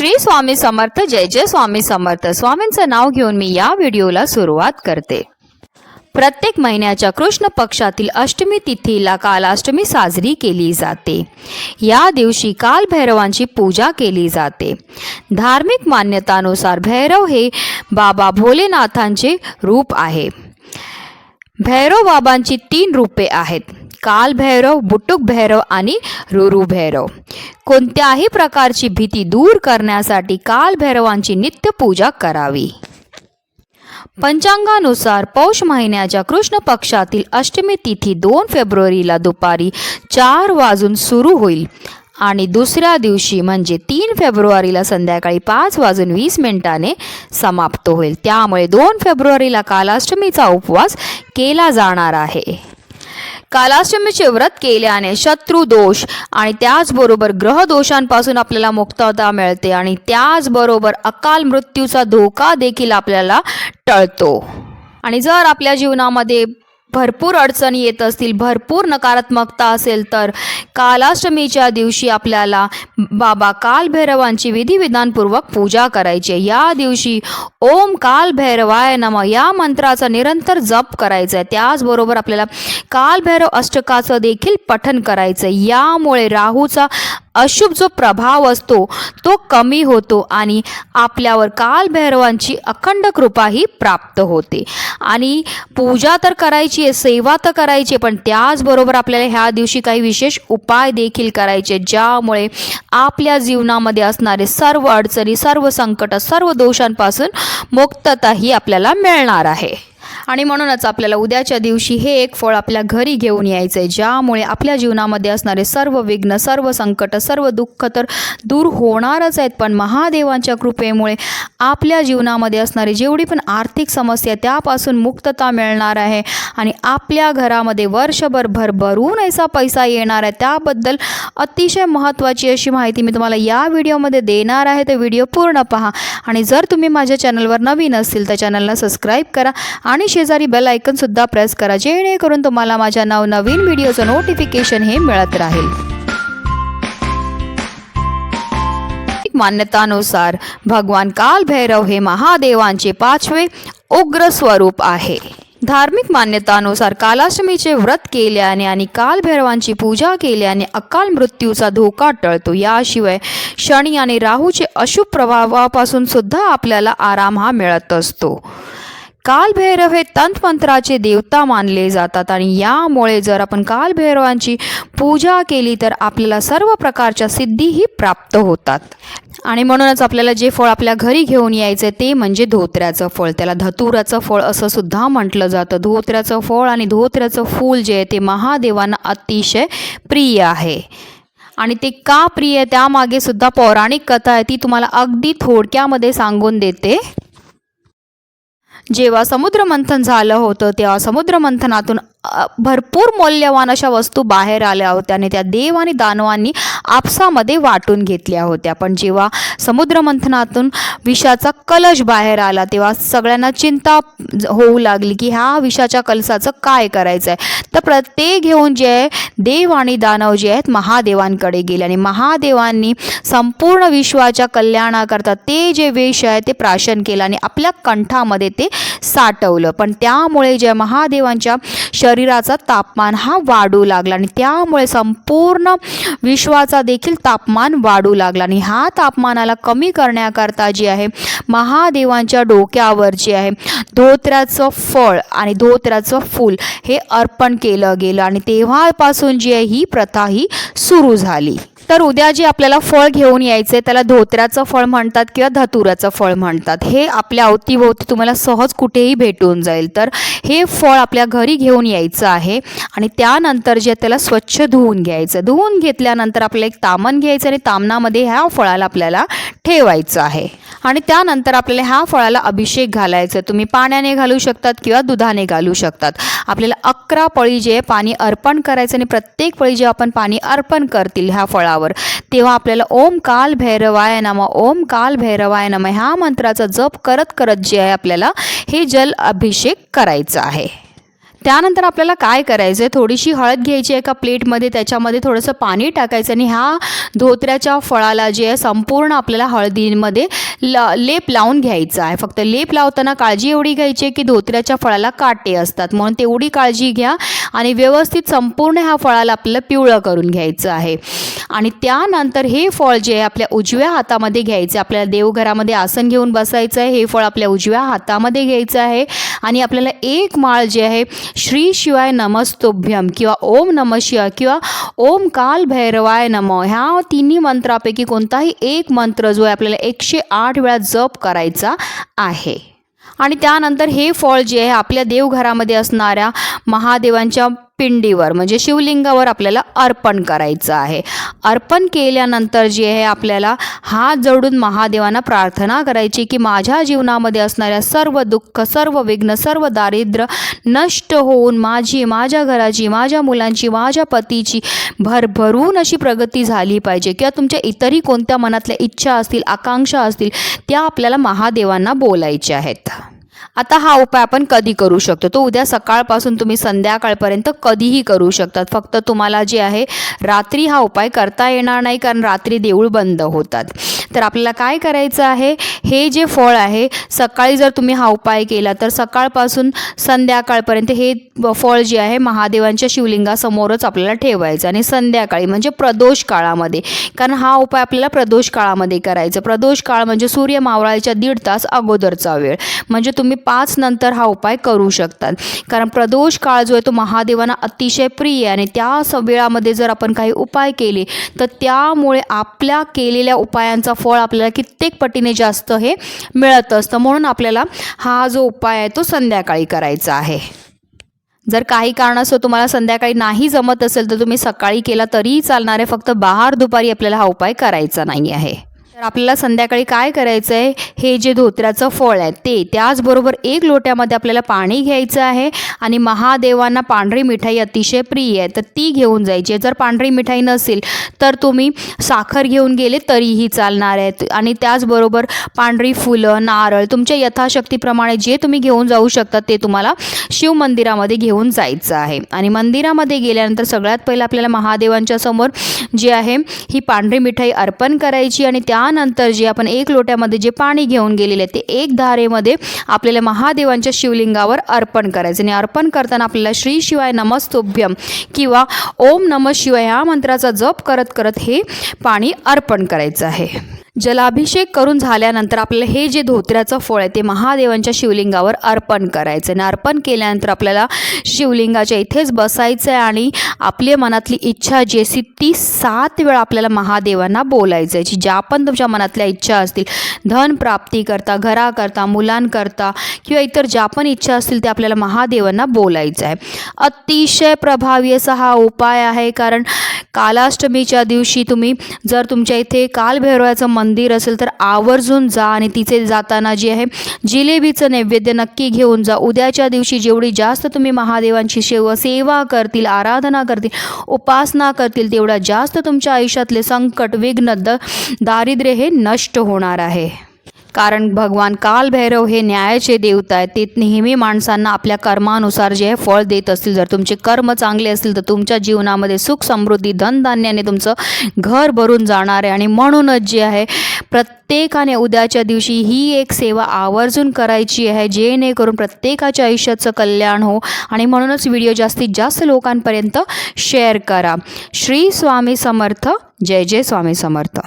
श्री स्वामी समर्थ जय जय स्वामी समर्थ. स्वामींचं नाव घेऊन मी या व्हिडिओला सुरुवात करते. प्रत्येक महिन्याच्या कृष्ण पक्षातील अष्टमी तिथीला कालाष्टमी साजरी केली जाते. या दिवशी कालभैरवांची पूजा केली जाते. धार्मिक मान्यतानुसार भैरव हे बाबा भोलेनाथांचे रूप आहे. भैरव बाबांची तीन रूपे आहेत. काल भैरव बुटुक भैरव आणि रुरू भैरव. कोणत्याही प्रकारची भीती दूर करण्यासाठी काल भैरवांची नित्य पूजा करावी. पंचांगानुसार पौष महिन्याच्या कृष्ण पक्षातील अष्टमी तिथी दोन फेब्रुवारीला दुपारी चार वाजून सुरू होईल आणि दुसऱ्या दिवशी म्हणजे तीन फेब्रुवारीला संध्याकाळी पाच वाजून वीस मिनिटाने समाप्त होईल. त्यामुळे दोन फेब्रुवारीला कालाष्टमीचा उपवास केला जाणार आहे. कालाश्रमीचे व्रत केल्याने शत्रू दोष आणि त्याचबरोबर ग्रह दोषांपासून आपल्याला मुक्तता मिळते आणि त्याचबरोबर अकाल मृत्यूचा धोका देखील आपल्याला टळतो. आणि जर आपल्या जीवनामध्ये भरपूर अडचणी येत असतील भरपूर नकारात्मकता असेल तर कालाष्टमीच्या दिवशी आपल्याला बाबा कालभैरवांची विधिविधानपूर्वक पूजा करायची आहे. या दिवशी ओम कालभैरवाय नम या मंत्राचा निरंतर जप करायचा आहे त्याचबरोबर आपल्याला कालभैरव अष्टकाचं देखील पठन करायचं आहे यामुळे राहूचा अशुभ जो प्रभाव असतो तो कमी होतो आणि आपल्यावर कालभैरवांची अखंड कृपाही प्राप्त होते. आणि पूजा तर करायची आहे सेवा तर करायची आहे पण त्याचबरोबर आपल्याला ह्या दिवशी काही विशेष उपाय देखील करायचे ज्यामुळे आपल्या जीवनामध्ये असणारे सर्व अडचणी सर्व संकट सर्व दोषांपासून मुक्तता ही आपल्याला मिळणार आहे. आणि म्हणूनच आपल्याला उद्याच्या दिवशी हे एक फळ आपल्या घरी घेऊन यायचं आहे ज्यामुळे आपल्या जीवनामध्ये असणारे सर्व विघ्न सर्व संकट सर्व दुःख तर दूर होणारच आहेत. पण महादेवांच्या कृपेमुळे आपल्या जीवनामध्ये असणारी जेवढी पण आर्थिक समस्या त्यापासून मुक्तता मिळणार आहे. आणि आपल्या घरामध्ये वर्षभर भरभरून ऐसा पैसा येणार आहे. त्याबद्दल अतिशय महत्त्वाची अशी माहिती मी तुम्हाला या व्हिडिओमध्ये देणार आहे. तर व्हिडिओ पूर्ण पहा. आणि जर तुम्ही माझ्या चॅनलवर नवीन असतील तर चॅनलला सबस्क्राईब करा. आणि शेजारी बेल आयकनसुद्धा प्रेस करा जेणेकरून तुम्हाला माझ्या नवनवीन व्हिडिओचं नोटिफिकेशन हे मिळत राहील. मान्यतानुसार भगवान कालभैरव हे महादेवांचे पाचवे उग्र स्वरूप आहे. धार्मिक मान्यतानुसार कालाष्टमीचे व्रत केल्याने आणि कालभैरवांची पूजा केल्याने अकाल मृत्यूचा धोका टळतो. याशिवाय शनी आणि राहूचे अशुभ प्रभावापासून सुद्धा आपल्याला आराम हा मिळत असतो. कालभैरव हे तंतमंत्राचे देवता मानले जातात. आणि यामुळे जर आपण कालभैरवांची पूजा केली तर आपल्याला सर्व प्रकारच्या सिद्धीही प्राप्त होतात. आणि म्हणूनच आपल्याला जे फळ आपल्या घरी घेऊन यायचं ते म्हणजे धोत्र्याचं फळ. त्याला धतुराचं फळ असं सुद्धा म्हटलं जातं. धोत्र्याचं फळ आणि धोत्र्याचं फूल जे आहे ते महादेवांना अतिशय प्रिय आहे. आणि ते का प्रिय आहे? त्यामागे सुद्धा पौराणिक कथा आहे. ती तुम्हाला अगदी थोडक्यामध्ये सांगून देते. जेव्हा समुद्रमंथन झालं होतं तेव्हा समुद्रमंथनातून भरपूर मौल्यवान अशा वस्तू बाहेर आल्या होत्या आणि त्या देव आणि दानवांनी आपसामध्ये वाटून घेतल्या होत्या. पण जेव्हा समुद्रमंथनातून विषाचा कलश बाहेर आला तेव्हा सगळ्यांना चिंता होऊ लागली की ह्या विषाच्या कलशाचं काय करायचं आहे तर प्रत्येक घेऊन जे आहे देव आणि दानव जे आहेत महादेवांकडे गेले आणि महादेवांनी संपूर्ण विश्वाच्या कल्याणाकरता ते जे विष आहे ते प्राशन केलं आणि आपल्या कंठामध्ये ते साठवलं. पण त्यामुळे जे महादेवांच्या शरीराचा तापमान हा वाढू लागला आणि त्यामुळे संपूर्ण विश्वाचा देखील तापमान वाढू लागला आणि हा तापमानाला कमी करण्याकरता जे आहे महादेवांच्या डोक्यावर जे आहे धोत्र्याचं फळ आणि धोत्र्याचं फूल हे अर्पण केलं गेलं आणि तेव्हापासून जी आहे ही प्रथा ही सुरू झाली. तर उद्या जे आपल्याला फळ घेऊन यायचे त्याला धोत्र्याचं फळ म्हणतात किंवा धतुराचं फळ म्हणतात. हे आपल्या अवतीभोवती तुम्हाला सहज कुठेही भेटून जाईल. तर हे फळ आपल्या घरी घेऊन यायचं आहे आणि त्यानंतर जे त्याला स्वच्छ धुवून घ्यायचं. धुवून घेतल्यानंतर आपल्याला एक तामण घ्यायचं आणि तामणामध्ये ह्या फळाला आपल्याला ठेवायचं आहे. आणि त्यानंतर आपल्याला ह्या फळाला अभिषेक घालायचं तुम्ही पाण्याने घालू शकतात किंवा दुधाने घालू शकतात. आपल्याला अकरा पळी जे पाणी अर्पण करायचं आणि प्रत्येक पळी जे आपण पाणी अर्पण करतील ह्या फळावर तेव्हा आपल्याला ओम काल भैरवाय नम ओम काल भैरवाय नम ह्या मंत्राचा जप करत करत जे आहे आपल्याला हे जल अभिषेक करायचं आहे. त्यानंतर आपल्याला काय करायचं आहे थोडीशी हळद घ्यायची एका प्लेटमध्ये त्याच्यामध्ये थोडंसं पाणी टाकायचं आणि ह्या धोत्र्याच्या फळाला जे आहे संपूर्ण आपल्याला हळदीमध्ये ल लेप लावून घ्यायचा आहे. फक्त लेप लावताना काळजी एवढी घ्यायची आहे की धोत्र्याच्या फळाला काटे असतात. म्हणून तेवढी काळजी घ्या आणि व्यवस्थित संपूर्ण ह्या फळाला आपल्याला पिवळं करून घ्यायचं आहे. आणि त्यानंतर हे फळ जे आहे आपल्या उजव्या हातामध्ये घ्यायचं आपल्याला देवघरामध्ये आसन घेऊन बसायचं आहे. हे फळ आपल्या उजव्या हातामध्ये घ्यायचं आहे. आणि आपल्याला एक माळ जे आहे श्री शिवाय नमस्तोभ्यम किंवा ओम नम शिवाय किंवा ओम काल भैरवाय नम ह्या तिन्ही मंत्रापैकी कोणताही एक मंत्र जो आहे आपल्याला एकशे आठ वेळा जप करायचा आहे. आणि त्यानंतर हे फळ जे आहे आपल्या देवघरामध्ये असणाऱ्या महादेवांच्या पिंडीवर म्हणजे शिवलिंगावर आपल्याला अर्पण करायचं आहे. अर्पण केल्यानंतर जे आहे आपल्याला हात जोडून महादेवांना प्रार्थना करायची की माझ्या जीवनामध्ये असणाऱ्या सर्व दुःख सर्व विघ्न सर्व दारिद्र्य नष्ट होऊन माझी माझ्या घराची माझ्या मुलांची माझ्या पतीची भरभरून अशी प्रगती झाली पाहिजे. किंवा तुमच्या इतरही कोणत्या मनातल्या इच्छा असतील आकांक्षा असतील त्या आपल्याला महादेवांना बोलायच्या आहेत. आता हा उपाय आपण कधी करू शकतो? तो उद्या सकाळपासून तुम्ही संध्याकाळपर्यंत कधीही करू शकतात. फक्त तुम्हाला जे आहे रात्री हा उपाय करता येणार नाही कारण रात्री देऊळ बंद होतात. तर आपल्याला काय करायचं आहे? हे जे फळ आहे सकाळी जर तुम्ही हा उपाय केला तर सकाळपासून संध्याकाळपर्यंत हे फळ जे आहे महादेवांच्या शिवलिंगासमोरच आपल्याला ठेवायचं आणि संध्याकाळी म्हणजे प्रदोष काळामध्ये. कारण हा उपाय आपल्याला प्रदोष काळामध्ये करायचा. प्रदोष काळ म्हणजे सूर्य मावळायच्या दीड तास अगोदरचा वेळ. म्हणजे तुम्ही पाच नंतर हा उपाय करू शकतात. कारण प्रदोष काळ जो आहे तो महादेवांना अतिशय प्रिय आहे आणि त्या स वेळामध्ये जर आपण काही उपाय केले तर त्यामुळे आपल्या केलेल्या उपायांचा फळ आपल्याला कित्येक पटीने जास्त हे मिळत असतं. म्हणून आपल्याला हा जो उपाय आहे तो संध्याकाळी करायचा आहे. जर काही कारणास्तव तुम्हाला संध्याकाळी नाही जमत असेल तर तुम्ही सकाळी केला तरीही चालणार आहे. फक्त बहार दुपारी आपल्याला हा उपाय करायचा नाही आहे. तर आपल्याला संध्याकाळी काय करायचं आहे हे जे धोत्र्याचं फळ आहे ते. त्याचबरोबर एक लोट्यामध्ये आपल्याला पाणी घ्यायचं आहे आणि महादेवांना पांढरी मिठाई अतिशय प्रिय आहे. तर ती घेऊन जायची जर पांढरी मिठाई नसेल तर तुम्ही साखर घेऊन गेले तरीही चालणार आहेत आणि त्याचबरोबर पांढरी फुलं नारळ तुमच्या यथाशक्तीप्रमाणे जे तुम्ही घेऊन जाऊ शकता ते तुम्हाला शिव मंदिरामध्ये घेऊन जायचं आहे. आणि मंदिरामध्ये गेल्यानंतर सगळ्यात पहिलं आपल्याला महादेवांच्या समोर जे आहे ही पांढरी मिठाई अर्पण करायची आणि त्या त्यानंतर जे आपण एक लोट्यामध्ये जे पाणी घेऊन गेलेले ते एक धारेमध्ये आपल्याला महादेवांच्या शिवलिंगावर अर्पण करायचं. आणि अर्पण करताना आपल्याला श्री शिवाय नमस्तुभ्यम किंवा ओम नम शिवाय ह्या मंत्राचा जप करत करत हे पाणी अर्पण करायचं आहे. जलाभिषेक करून झाल्यानंतर आपल्याला हे जे धोत्र्याचं फळ आहे ते महादेवांच्या शिवलिंगावर अर्पण करायचं आणि अर्पण केल्यानंतर आपल्याला शिवलिंगाच्या इथेच बसायचं आहे आणि आपल्या मनातली इच्छा जी असती ती सात वेळा आपल्याला महादेवांना बोलायचं आहे. ज्या पण तुमच्या मनातल्या इच्छा असतील धन प्राप्ती करता घराकरता मुलांकरता किंवा इतर ज्या पण इच्छा असतील ते आपल्याला महादेवांना बोलायचं आहे. अतिशय प्रभावी असा हा उपाय आहे कारण कालाष्टमीच्या दिवशी तुम्ही जर तुमच्या इथे कालभैरवाचं मंदिर असेल तर आवर्जून जा आणि तिथे जाताना जे आहे जिलेबीचं नैवेद्य नक्की घेऊन जा. उद्याच्या दिवशी जेवढी जास्त तुम्ही महादेवांची सेवा सेवा करतील आराधना करतील उपासना करतील तेवढा जास्त तुमच्या आयुष्यातले संकट विघ्न द दारिद्र्य हे नष्ट होणार आहे. कारण भगवान कालभैरव हे न्यायाचे देवता आहेत. ते नेहमी माणसांना आपल्या कर्मानुसार जे आहे फळ देत असतील. जर तुमचे कर्म चांगले असतील तर तुमच्या जीवनामध्ये सुख समृद्धी धनधान्याने तुमचं घर भरून जाणार आहे. आणि म्हणूनच जे आहे प्रत्येकाने उद्याच्या दिवशी ही एक सेवा आवर्जून करायची आहे जेणेकरून प्रत्येकाच्या आयुष्याचं कल्याण हो. आणि म्हणूनच व्हिडिओ जास्तीत जास्त लोकांपर्यंत शेअर करा. श्री स्वामी समर्थ. जय जय स्वामी समर्थ.